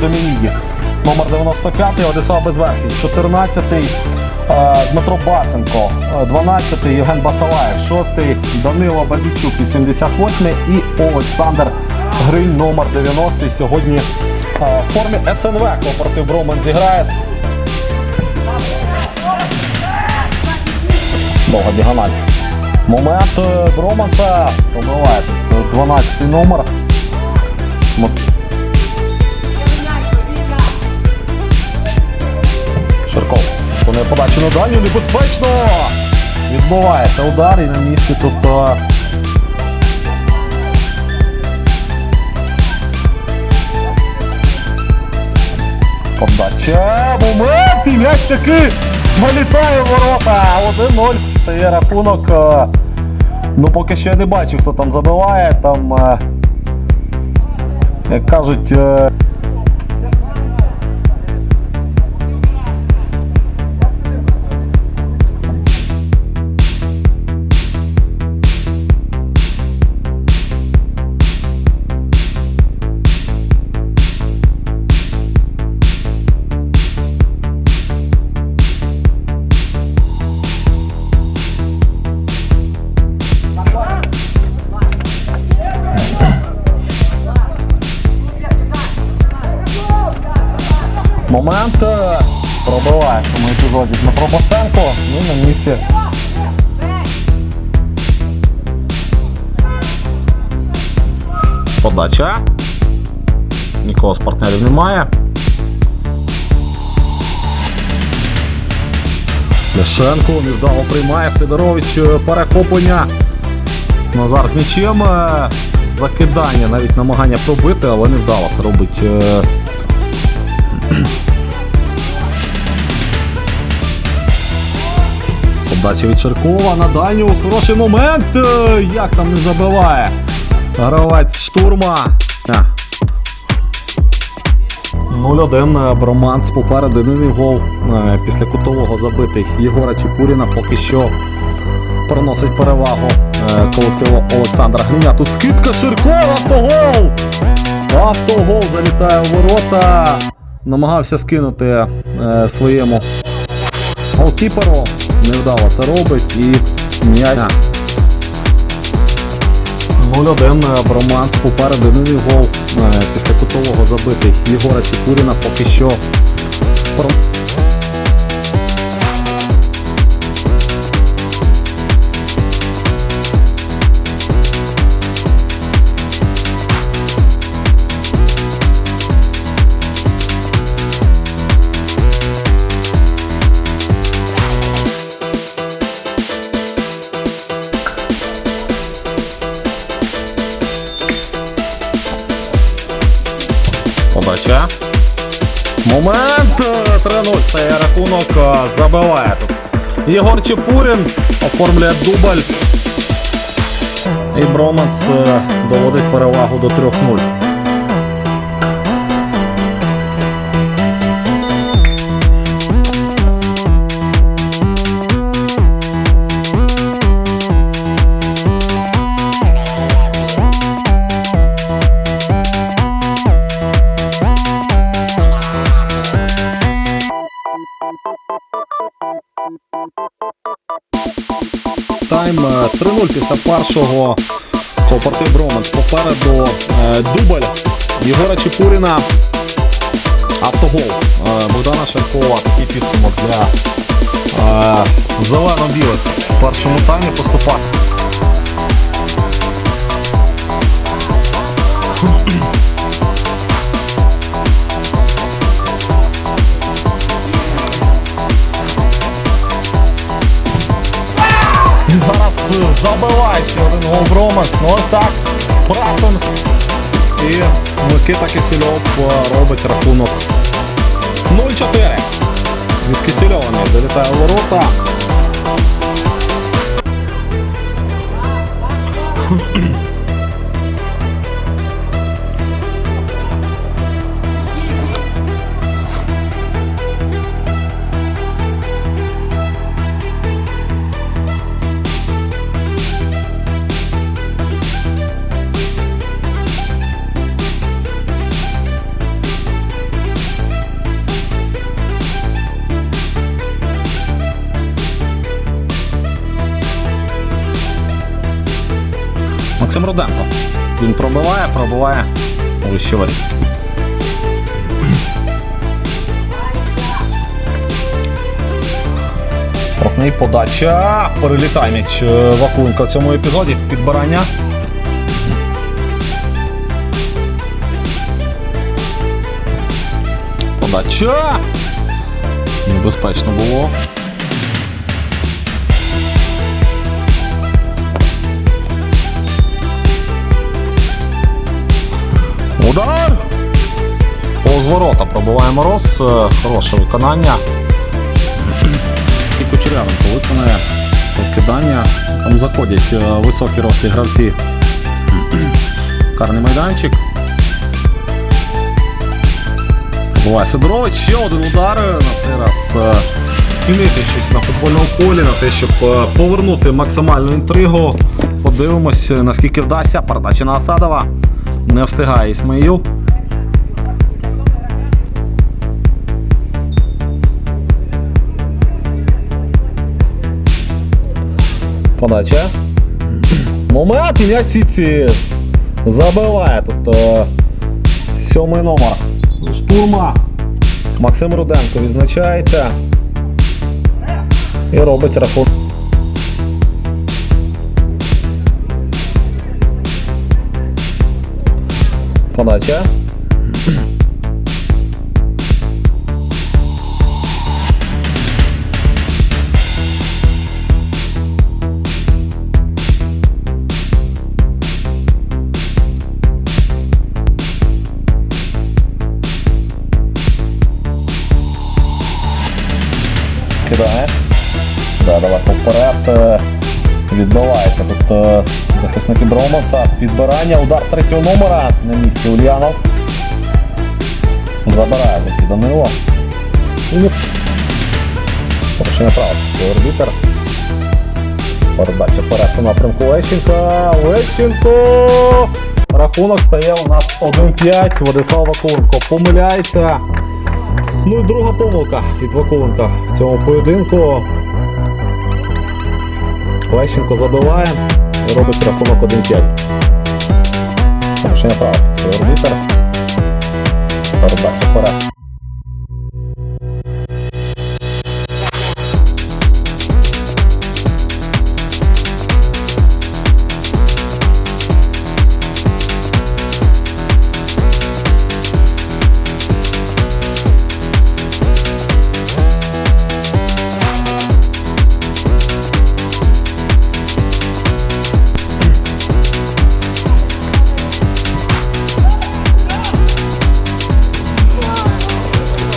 Домініді. Номер 95 Одеслав Безверхий. 14-й е, Дмитро Басенко. Е, 12-й Євген Басалаєв. 6-й Данило Бабічук, 88-й і Олександр Гринь, номер 90 Сьогодні е, в формі СНВ кооператив Броман зіграє. Довга діагональ. Момент е, Броманса пробиває. 12 номер. Виконує подачу на дальню. Небезпечно! Відбувається удар і на місці тут. е, Подача. Момент! І м'яч таки залітає в ворота. 1-0. Стає рахунок. е, Ну, поки я не бачу, хто там забиває. Там, е, як кажуть, момент е, пробиває в цьому епізоді Дмитро Босенко. Ну, на місці. Подача. Нікого з партнерів немає. Ляшенко невдало приймає Сидорович е, перехоплення. Назар з м'ячем. е, Закидання, навіть намагання пробити, але невдало це робить. Е, Подача від Черкова на дальню. Хороший момент. Е, Як там не забиває. Гравець штурма. А. 0-1 Броманц попереду єдиний гол е, після кутового забитий Єгора Чепуріна поки що переносить перевагу е, колективу Олександра Гриня. Тут скидка Ширкова, автогол! Автогол залітає у ворота. Намагався скинути е, своєму голкіперу. Невдало це робить і м'яч. 0-1 Броманц попереду новий гол е, після кутового забитий Єгора Чепуріна поки що. Пер- Момент! е, 3-0 стає рахунок. е, Забиває тут. Єгор Чепурін оформлює дубль. І Броманц е, доводить перевагу до 3-0. Тайм е, 3-0 після першого кооператив Броманс. Попереду е, дубль Єгора Чепуріна. Автогол е, Богдана Шаркова. Такий підсумок для е, зелено-білих в першому таймі поступати. забиває ще один гол романс, Ромакс. Ну ось так. Пресинг. І Микита Кисельов е, робить рахунок 0-4. Від Кисельова не залітає ворота. Максим Руденко. Він пробиває, пробиває вище воріт. Трохний подача. Перелітає м'яч е, Вакуленко в цьому епізоді. Підбирання. Подача. Небезпечно було. Ворота пробиває мороз. Е, Хороше виконання. І Кучерявенко виконує покидання. Там заходять е, високі рості гравці. Карний майданчик. Буває Сидорович, ще один удар. На цей раз е, змінити щось на футбольному полі, на те, щоб е, повернути максимальну інтригу. Подивимось, е, наскільки вдасться. Передача на Асадова. Не встигає Ісмаїл. Подача. Момент і м'яч Сіці забиває тут е, сьомий номер. Штурма. Максим Руденко відзначається. І робить рахунок. Подача. Кидає. Да, давай поперед. е, Відбивається тут е, захисники Бромоса. Підбирання, удар третього номера на місці Ульянов. Забирає таки Данило. Порушення права. Орбітер. Передача вперед у напрямку Лещенка. Лещенко! Рахунок стає у нас 1-5. Владислав Вакуленко помиляється. Ну і друга помилка від Вакуленка в цьому поєдинку. Лещенко забиває і робить рахунок 1-5. Порушення прав. Це орбітер. Передача вперед.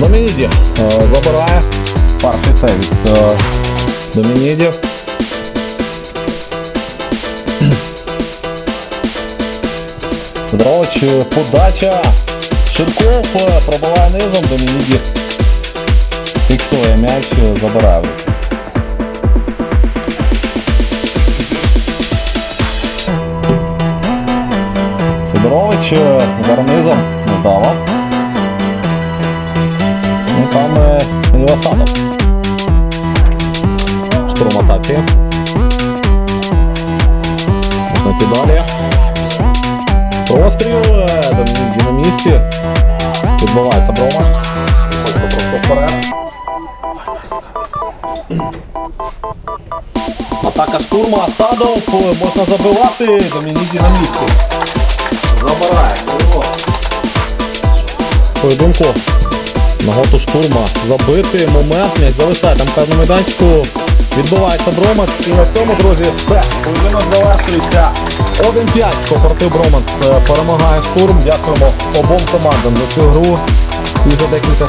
Домініді е, забирає. Перший це від е, Домінідів. Сидорович, е, подача. Ширков пробиває низом, Домініді фіксує м'яч, забирає. Сидорович удар низом не вдало. Ну там е, Івасанов. Штурм атаки. На педалі. Простріл. е, Домінік на місці. Відбувається Броманс. Просто вперед. Атака штурма. Асадов. е, Можна забивати. Домініді на місці. Забирає. Криво. Поєдинку. Наготу штурма забити, момент, м'яч зависає там в майданчику. Відбувається Броманс. І на цьому, друзі, все. Поєдинок завершується 1-5. Кооператив Броманс е, перемагає штурм. Дякуємо обом командам за цю гру і за декілька